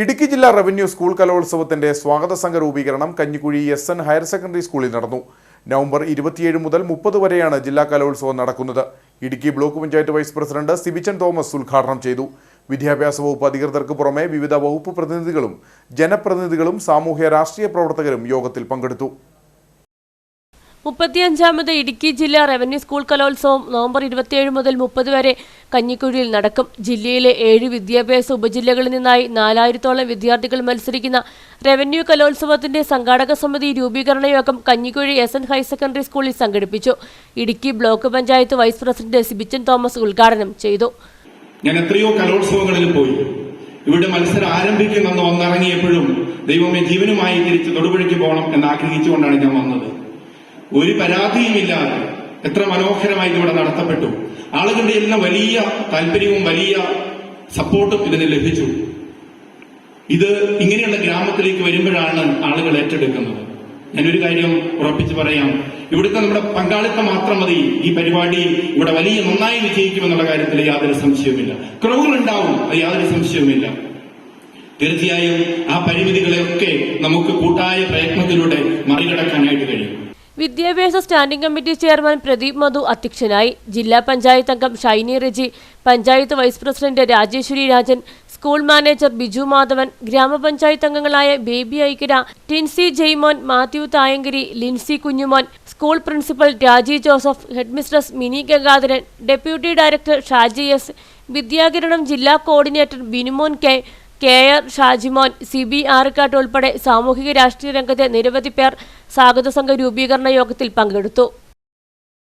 ഇടുക്കി ജില്ലാ revenue school കലോത്സവത്തിന്റെ സ്വാഗത സംഘ രൂപീകരണം Kanjikuzhi S N higher secondary സ്കൂളിൽ നടന്നു. നവംബർ ഇരുപത്തിയേഴ് മുതൽ മുപ്പത് വരെയാണ് ജില്ലാ കലോത്സവം നടക്കുന്നത്. Idukki block panchayat vice president Sibichan Thomas ഉദ്ഘാടനം ചെയ്തു. വിദ്യാഭ്യാസ വകുപ്പ് അധികൃതർക്ക് പുറമെ വിവിധ വകുപ്പ് പ്രതിനിധികളും ജനപ്രതിനിധികളും സാമൂഹ്യ രാഷ്ട്രീയ പ്രവർത്തകരും യോഗത്തിൽ പങ്കെടുത്തു. മുപ്പത്തിയഞ്ചാമത് ഇടുക്കി ജില്ലാ റവന്യൂ സ്കൂൾ കലോത്സവം നവംബർ ഇരുപത്തിയേഴ് മുതൽ മുപ്പത് വരെ കഞ്ഞിക്കുഴിയിൽ നടക്കും. ജില്ലയിലെ ഏഴ് വിദ്യാഭ്യാസ ഉപജില്ലകളിൽ നിന്നായി നാലായിരത്തോളം വിദ്യാർത്ഥികൾ മത്സരിക്കുന്ന റവന്യൂ കലോത്സവത്തിന്റെ സംഘാടക സമിതി രൂപീകരണ യോഗം Kanjikuzhi S N higher secondary സ്കൂളിൽ സംഘടിപ്പിച്ചു. Idukki block panchayat vice president Sibichan Thomas ഉദ്ഘാടനം ചെയ്തു. ഞാൻ എത്രയോ കലോത്സവങ്ങളിൽ പോയി. ഇവിടെ മത്സരം ആരംഭിക്കുന്നെന്ന് വന്നിറങ്ങിയപ്പോഴും ദൈവമേ ജീവനുമായി തിരിച്ച് തൊടുപുഴയ്ക്ക് പോകണം എന്ന് ആഗ്രഹിച്ചുകൊണ്ടാണ് ഞാൻ വന്നത്. ഒരു പരാതിയുമില്ലാതെ എത്ര മനോഹരമായി ഇവിടെ നടത്തപ്പെട്ടു. ആളുകളുടെ എല്ലാം വലിയ താല്പര്യവും വലിയ സപ്പോർട്ടും ഇതിന് ലഭിച്ചു. ഇത് ഇങ്ങനെയുള്ള ഗ്രാമത്തിലേക്ക് വരുമ്പോഴാണ് ആളുകൾ ഏറ്റെടുക്കുന്നത്. ഞാനൊരു കാര്യം ഉറപ്പിച്ചു പറയാം. ഇവിടുത്തെ നമ്മുടെ പങ്കാളിത്തം മാത്രം മതി. ഈ പരിപാടി ഇവിടെ വലിയ നന്നായി വിജയിക്കുമെന്നുള്ള കാര്യത്തിൽ യാതൊരു സംശയവുമില്ല. ക്രൗഡ് ഉണ്ടാവും അത് യാതൊരു സംശയവുമില്ല. തീർച്ചയായും ആ പരിമിതികളെയൊക്കെ നമുക്ക് കൂട്ടായ പ്രയത്നത്തിലൂടെ മറികടക്കാനായിട്ട് കഴിയും. വിദ്യാഭ്യാസ standing committee chairman Pradeep Madhu അധ്യക്ഷനായി ജില്ലാ പഞ്ചായത്ത് അംഗം Shiny Reji panchayat vice president Rajeswari Rajan school manager Biju Madhavan gramapanchayat അംഗങ്ങളായ Baby Aikkara Tincy Jaimon Mathew Thayankari Lincy Kunjumon school principal Raji Joseph headmistress Mini Gangadharan deputy director Shaji S Vidyakiranam ജില്ലാ coordinator Binumon K K R Shajimon C B Arkkattu ഉൾപ്പെടെ സാമൂഹിക രാഷ്ട്രീയ രംഗത്തെ നിരവധി പേർ സ്വാഗത സംഘ രൂപീകരണ യോഗത്തിൽ പങ്കെടുത്തു.